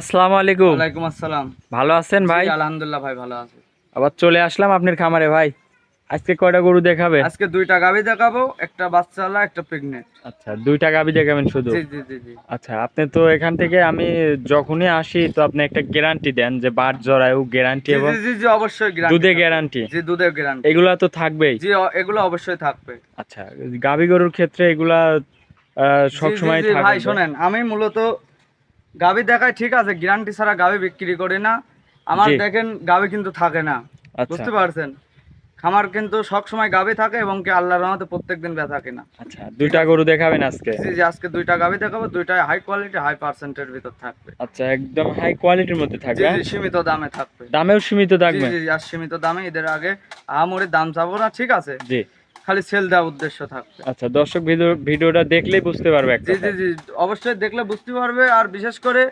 আসসালামু আলাইকুম। ওয়ালাইকুম আসসালাম। ভালো আছেন ভাই? আলহামদুলিল্লাহ ভাই ভালো আছে। আবার চলে আসলাম আপনার খামারে ভাই। আজকে কয়টা গরু দেখাবে? আজকে দুইটা গাবি দেখাবো একটা একটা প্রেগনেন্ট আচ্ছা দুইটা গাবি দেখাবেন শুধু? জি জি জি জি। আচ্ছা আপনি তো এখান থেকে আমি যখনই আসি তো আপনি একটা গ্যারান্টি দেন যে বাট জরায়ু গ্যারান্টি এবং জি, জি, জি, অবশ্যই দুধে গ্যারান্টি জি দুধের গ্যারান্টি এগুলা তো থাকবেই। জি এগুলো অবশ্যই থাকবে। আচ্ছা গাবি গরুর ক্ষেত্রে এগুলা সব জি, জি, সময় ভাই থাকবে। শোনেন আমি মূলত গাবি দেখায় ঠিক আছে গ্যারান্টি ছাড়া গাবি বিক্রি করি না। আমার দেখেন গাবি কিন্তু থাকে না আচ্ছা। বুঝতে পারছেন? খামার কিন্তু সব সময় গাবি থাকে এবং কি আল্লাহর রহমতে প্রত্যেকদিন ব্যথা কিনা আচ্ছা দুইটা গরু দেখাবেন আজকে? জি জি আজকে দুইটা গাবি দেখাবো দুইটাই হাই কোয়ালিটি হাই পার্সেন্টের ভিতর থাকবে। আচ্ছা একদম হাই কোয়ালিটির মধ্যে থাকবে জি সীমিত দামে থাকবে। দামেও সীমিত থাকবে? জি জি আর সীমিত দামে এদের আগে আহামরি দাম চাবো না ঠিক আছে? জি। খালি সেল দেওয়ার উদ্দেশ্য থাকবে। আচ্ছা দর্শক ভিডিও ভিডিওটা দেখলেই বুঝতে পারবে জি জি জি অবশ্যই দেখলে বুঝতে পারবে আর বিশেষ করে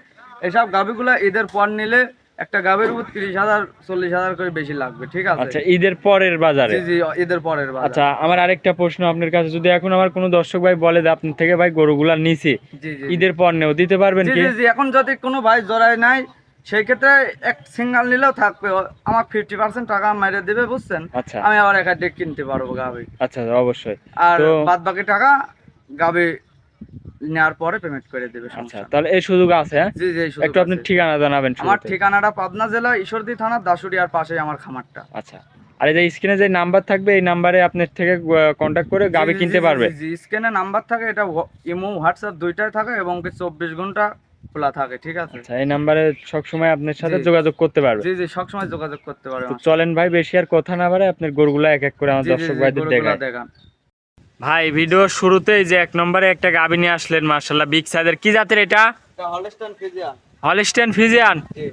এসব গাবিগুলা ঈদের পর নিলে একটা গাবির উপর তিরিশ হাজার চল্লিশ হাজার করে বেশি লাগবে ঠিক আছে? আচ্ছা ঈদের পরের বাজারে? জি জি ঈদের পরের বার আচ্ছা আমার আরেকটা প্রশ্ন আপনার কাছে যদি এখন আমার কোনো দর্শক ভাই বলে যে আপনার থেকে ভাই গরুগুলা নিছি ঈদের পর নেও দিতে পারবেন কি? জি জি এখন যদি কোনো ভাই জড়ায় নাই সেই ক্ষেত্রে এক সিঙ্গেল নিলেও থাকবে আমার ফিফটি পার্সেন্ট টাকা মেরে দেবে বুঝছেন? আচ্ছা। আমি আবার এক ডেক কিনতে পারব গাবি আচ্ছা অবশ্যই। আর বাদ বাকি টাকা গাবি নেওয়ার পরে পেমেন্ট করে দেবে আচ্ছা তাহলে এই সুযোগ আছে হ্যাঁ? জি জি একটু আপনি ঠিকানা জানাবেন আমার ঠিকানাটা পাবনা জেলা ঈশ্বরদী থানা দাসুরিয়ার পাশেই আমার খামারটা। আচ্ছা। আর এই যে স্ক্রিনে যে নাম্বার থাকবে এই নাম্বারে আপনার থেকে কন্ট্যাক্ট করে গাবি কিনতে পারবে? জি, স্ক্যানে নাম্বার থাকে এটা ইমো হোয়াটসঅ্যাপ দুইটাই থাকে এবং চব্বিশ ঘণ্টা খোলা থাকে ঠিক আছে? আচ্ছা এই নাম্বারে সব সময় আপনার সাথে যোগাযোগ করতে পারবে। জি জি সবসময় যোগাযোগ করতে পারে তো চলেন ভাই বেশি আর কথা না বাড়ে আপনার গরুগুলা এক এক করে আমার দর্শক ভাইদের দেখান। ভাই ভিডিও শুরুতেই যে এক নম্বরে একটা গাবি নিয়ে আসলেন মার্শাল্লাহ বিগ সাইজের কি জাতের এটা? এটা হলস্টাইন ফিজিয়ান হলিস্টেন ফিজিয়ান জি।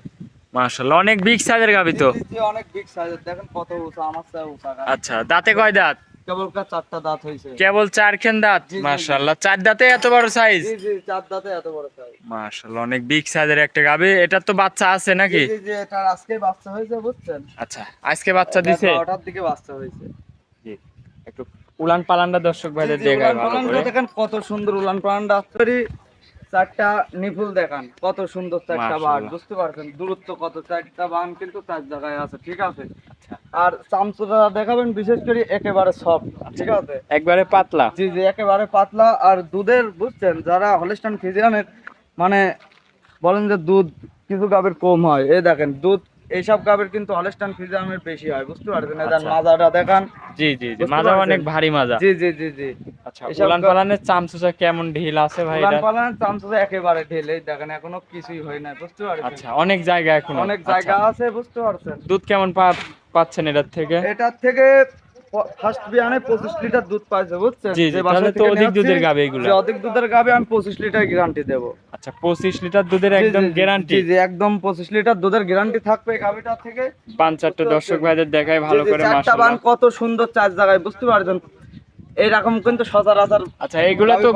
মার্শাল্লাহ অনেক বিগ সাইজের গাবি তো। অনেক বিগ সাইজের দেখেন কত উঁচা আমার চেয়ে উঁচা আচ্ছা দাঁতে কয় দাঁত? কেবল চারটা দাঁত হয়েছে কেবল চারখান দাঁত। মার্শাল্লাহ চার দাঁতে এত বড় সাইজ জি জি চার দাঁতে এত বড় সাইজ মার্শাল্লাহ অনেক বিগ সাইজের একটা গাবি। এটার তো বাচ্চা আছে নাকি? জি জি এটার আজকে বাচ্চা হয়েছে বুঝছেন? আচ্ছা আজকে বাচ্চা দিছে? বারোটার দিকে বাচ্চা হয়েছে। জি একটু উলান পালানটা দর্শক ভাইদের দেখায় ভালো করে। দেখেন কত সুন্দর উলান পালানটা। আসলে চারটা নিপুল দেখান কত সুন্দর চারটা বান বুঝতে পারছেন? দূরত্ব কত চারটা বান কিন্তু চার জায়গায় আছে ঠিক আছে? আচ্ছা। আর চামচুরা দেখাবেন বিশেষ করে একেবারে সফট ঠিক আছে? একবারে পাতলা। জি জি একেবারে পাতলা। আর দুধের বুঝছেন যারা হলিস্টান ফিজিয়ানের মানে বলেন যে দুধ কিছু গাবের কম হয় এই দেখেন দুধ এইসব গাবের কিন্তু অলস্টান ফ্রিজামের বেশি হয় বুঝতে পারছেন? দেখেন আচ্ছা। মাজাটা দেখান। জি জি জি। মাজা অনেক ভারী মাজা। জি জি জি জি। আচ্ছা উলান পালানের চামচুসা কেমন ঢিল আছে ভাই উলান পালানের চামচুসা একেবারে ঢিল এই দেখেন এখনও কিছুই হয় না বুঝতে পারছেন? আচ্ছা অনেক জায়গা এখন। অনেক জায়গা আছে বুঝতে পারছেন? দুধ কেমন পাচ্ছেন এটার থেকে? এটার থেকে ফার্স্ট বিয়ানে পঁচিশ লিটার দুধ পাইছে বুঝছেন? যে বাসা তো থেকে অধিক দুধের গাবে এগুলো। যে অধিক দুধের গাবে আমি পঁচিশ লিটার গ্যারান্টি দেবো। আচ্ছা পঁচিশ লিটার দুধের একদম গ্যারান্টি জি জি একদম পঁচিশ লিটার দুধের গ্যারান্টি থাকবে এই গাবিটার থেকে। পাঁচ চারটে দর্শক ভাইদের দেখায় ভালো করে চারটা বান কত সুন্দর চার জায়গায় বুঝতে পারছেন? এইরকম কিন্তু সচরাচর আচ্ছা এগুলো তো।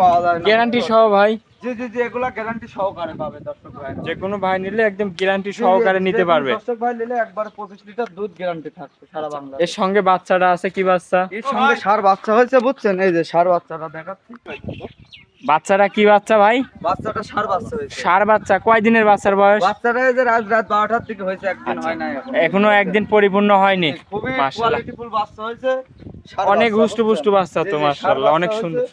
গ্যারান্টি সহ ভাই। জি জি জি এগুলা গ্যারান্টি সহকারে পাবে দর্শক ভাই। যে কোনো ভাই নিলে একদম গ্যারান্টি সহকারে নিতে পারবে। দর্শক ভাই নিলে একবার পঁচিশ লিটার দুধ গ্যারান্টি থাকবে সারা বাংলা এর সঙ্গে বাচ্চাটা আছে কি বাচ্চা? এর সঙ্গে সার বাচ্চা হয়েছে বুঝছেন? এই যে সার বাচ্চাটা দেখাচ্ছি। বাচ্চাটা কি বাচ্চা ভাই? বাচ্চাটা সার বাচ্চা হয়েছে। সার বাচ্চা কয় দিনের বাচ্চার বয়স? বাচ্চাটা এই যে রাত রাত বারোটার দিকে হয়েছে একদিন আচ্ছা। হয় নাই এখন। এখনও একদিন পরিপূর্ণ হয়নি। খুবই কোয়ালিটিফুল বাচ্চা হয়েছে। অনেক বাচ্চা, হুষ্টু পুষ্টু বাচ্চা জি, তো মাশাআল্লাহ অনেক সুন্দর।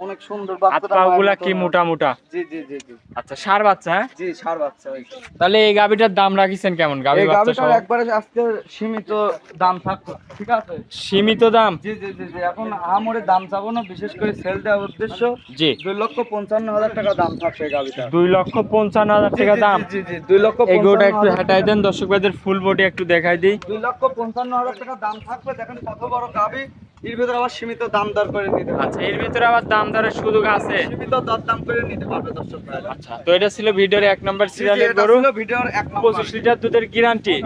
অনেক সুন্দর বাচ্চাটা কি মোটা মোটা? জি জি জি জি। আচ্ছা সার বাচ্চা হ্যাঁ? জি সার বাচ্চা তাহলে এই গাবিটার দাম রাখিছেন কেমন? গাবি বাচ্চা সহ। একবারে আজকে সীমিত দাম থাকতো ঠিক আছে? সীমিত দাম? জি জি জি জি এখন আমরে দাম চাবো না বিশেষ করে সেল দেওয়ার উদ্দেশ্য জি। দুই লক্ষ পঞ্চান্ন হাজার টাকা দাম থাকছে এই গাভিটা দুই লক্ষ পঞ্চান্ন হাজার টাকা দাম? জি জি দুই লক্ষ এই গরুটা একটু হাঁটাই দেন দর্শক ভাইদের ফুল বডি একটু দেখাই দিই। দুই লক্ষ পঞ্চান্ন হাজার টাকা দাম থাকবে দেখেন কত বড় গাভি। এর ভিতরে আবার সীমিত দাম দর করে নিতে পারবে আচ্ছা এর ভিতরে আবার দাম দরের সুযোগ আছে সীমিত দর দাম করে নিতে পারবে দর্শক ভাইরা। আচ্ছা তো এটা ছিল ভিডিওর এক নম্বর সিরিয়ালের গরু ছিল ভিডিওর এক নম্বর। পঁচিশ লিটার দুধের গ্যারান্টি।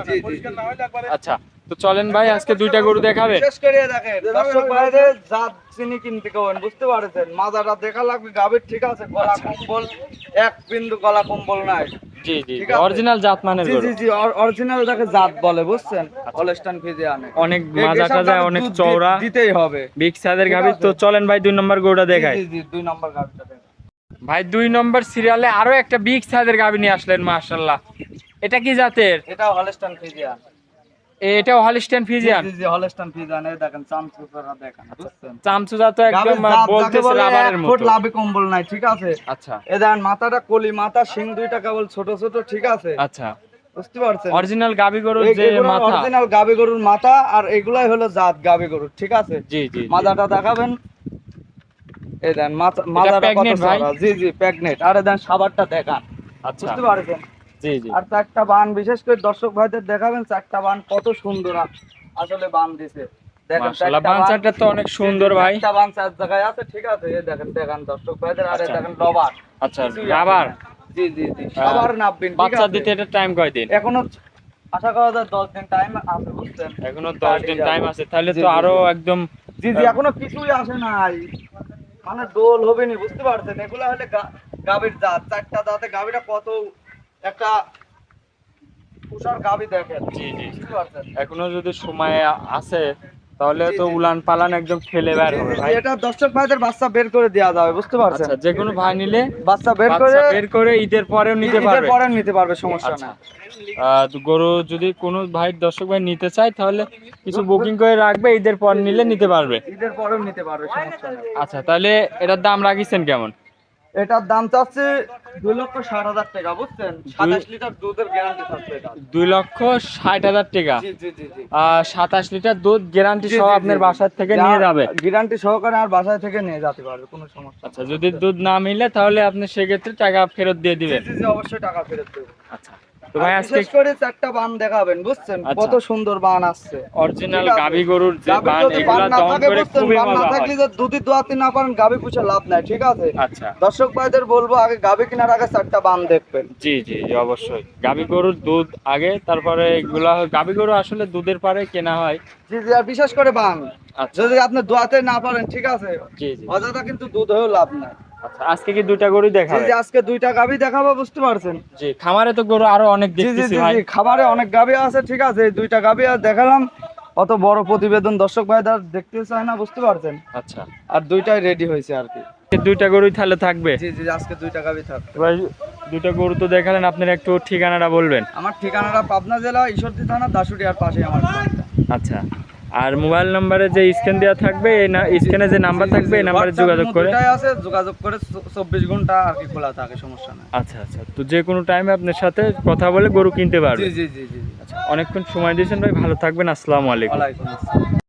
আচ্ছা তো চলেন ভাই আজকে দুইটা গরু দেখাবে বিশেষ করে দেখেন দর্শক ভাইদের জাত চিনি কিনতে কবেন বুঝতে পারছেন মাজাটা দেখা লাগবে গাভীর ঠিক আছে গলা আচ্ছা। কম্বল এক বিন্দু গলা কম্বল নাই জি জি অরিজিনাল জাত মানের জি জি জি অরিজিনাল যাকে জাত বলে বুঝছেন? অলস্টান ফিজিয়ানে অনেক মাজাটা যায় অনেক চওড়া। দিতেই হবে। বিগ সাইজের গাবি তো চলেন ভাই দুই নম্বর গরুটা দেখাই। জি জি জি দুই নম্বর গাভিটা ভাই দুই নম্বর সিরিয়ালে আরও একটা বিগ সাইজের গাবি নিয়ে আসলেন মাসাল্লাহ এটা কি জাতের? এটা হলস্টান ফিজিয়ান এটাও হলিস্টেন ফিজিয়ান জি জি হলস্টান ফিজিয়ান এই দেখেন চামচুরা দেখেন বুঝছেন? চামচু জাত একদম বলতেছে রাবারের ফুট লাভে কম্বল নাই ঠিক আছে? আচ্ছা। এ দেখেন মাথাটা কলি মাথা শিং দুইটা কেবল ছোট ছোট ঠিক আছে? আচ্ছা। বুঝতে পারছেন? অরিজিনাল গাবি গরুর যে মাথা। অরিজিনাল গাবি গরুর মাথা আর এগুলাই হলো জাত গাবি গরুর ঠিক আছে? জি জি। মাথাটা দেখাবেন। এই দেন মাথা মাথাটা কত। জি জি প্যাগনেট আর দেন সাবারটা দেখান। আচ্ছা। বুঝতে পারছেন? আর চারটা বান বিশেষ করে দর্শক ভাইদের দেখাবেন চারটা বান কত সুন্দর আসলে বান দিছে। দেখেন মাশাআল্লাহ চারটা বান- বাঞ্চারটা তো অনেক সুন্দর ভাই। চারটা বান চার জায়গায় আছে ঠিক আছে দেখেন দেখেন দর্শক ভাইদের আর। দেখেন রবার আচ্ছা রাবার। জি জি জি সবার নাববেন বাচ্চা দিতে এটা টাইম কয় দিন? এখনও আশা করা যায় দশ দিন টাইম আছে বুঝছেন? এখনও দশ দিন টাইম আছে তাহলে তো আরও একদম জি জি এখনও কিছুই আসে নাই। মানে দোল হবে নি বুঝতে পারছেন? এগুলা হলে গাভীর জাত চারটা দাঁতে গাভীটা কত একটা তুষার গাভী দেখেন। জি জি। এখনও যদি সময় আ- আছে তাহলে তো উলান পালান একদম ফেলে বের হবে ভাই। এটা দর্শক ভাইদের বাচ্চা বের করে দেওয়া যাবে বুঝতে পারছেন? আচ্ছা যে কোনো ভাই নিলে বাচ্চা বের করে বের করে ঈদের পরেও নিতে ঈদের পারবে। পরে নিতে পারবে সমস্যা আচ্ছা। না গরু যদি কোনো ভাই দর্শক ভাই নিতে চায় তাহলে কিছু বুকিং করে রাখবে ঈদের পর নিলে নিতে পারবে। ঈদের পরেও নিতে পারবে সমস্যা না আচ্ছা তাহলে এটার দাম রাখিছেন কেমন? এটার দাম চাচ্ছে দুই লক্ষ ষাট হাজার টাকা বুঝছেন? সাতাশ লিটার দুধের গ্যারান্টি এটা। দুই লক্ষ ষাট হাজার টাকা। জি জি জি জি। সাতাশ লিটার দুধ গ্যারান্টি সহ আপনার। বাসার থেকে নিয়ে যাবে। গ্যারান্টি সহকারে আর বাসায় থেকে নিয়ে যেতে পারবে কোনো সমস্যা আচ্ছা যদি দুধ না মিলে তাহলে আপনি সেক্ষেত্রে টাকা ফেরত দিয়ে দিবেন। জি, জি, অবশ্যই টাকা ফেরত দেবেন আচ্ছা। তো ভাই আজকে করে চারটা বান দেখাবেন বুঝছেন? আচ্ছা। কত সুন্দর বান আসছে। অরিজিনাল গাবি গরুর যে গাভী বান যদি বান এগুলা না দহন করে খুবই বান না থাকলে যে দুধি দোয়াতে না পারেন গাভী পুষে লাভ নাই ঠিক আছে? আচ্ছা। দর্শক ভাইদের বলব আগে গাভী কেনার আগে চারটা বান দেখবেন। জি জি জি, অবশ্যই। গাবি গরুর দুধ আগে তারপরে এগুলা গাবি গরু আসলে দুধের পারে কেনা হয়। জি জি আর বিশেষ করে বান। আচ্ছা। যদি আপনি দোয়াতে না পারেন ঠিক আছে? জি জি। অযথা কিন্তু দুধ হয়েও লাভ নাই। আচ্ছা আজকে কি দুইটা গরুই জি দেখাবে? জি আজকে দুইটা গাভী দেখাবো বুঝতে পারছেন? জি খামারে তো গরু আরও অনেক দেখতেছি জি ভাই। জি খাবারে অনেক গাভী আছে ঠিক আছে এই দুইটা গাভী আর দেখালাম। অত বড় প্রতিবেদন দর্শক ভাইদের দেখতে চায় না বুঝতে পারছেন? আচ্ছা। আর দুইটাই রেডি হয়েছে আর কি। দুইটা গরুই তাহলে থাকবে? জি জি আজকে দুইটা গাভী থাকবে। ভাই দুইটা গরু তো দেখালেন আপনার একটু ঠিকানাটা বলবেন। আমার ঠিকানাটা পাবনা জেলা ঈশ্বরদী থানা দাসুরিয়ার পাশে আমার আচ্ছা। আর মোবাইল নাম্বারে যে স্ক্যান দেওয়া থাকবে এই না স্ক্যানে যে নাম্বার থাকবে এই নাম্বারে যোগাযোগ করে। আছে যোগাযোগ করে চব্বিশ ঘণ্টা আর কি খোলা থাকে সমস্যা নাই। আচ্ছা আচ্ছা। তো যে কোনো টাইমে আপনার সাথে কথা বলে গরু কিনতে পারবে। জি জি জি জি অনেকক্ষণ সময় দিয়েছেন ভাই ভালো থাকবেন আসসালামু আলাইকুম। ওয়ালাইকুম আসসালাম।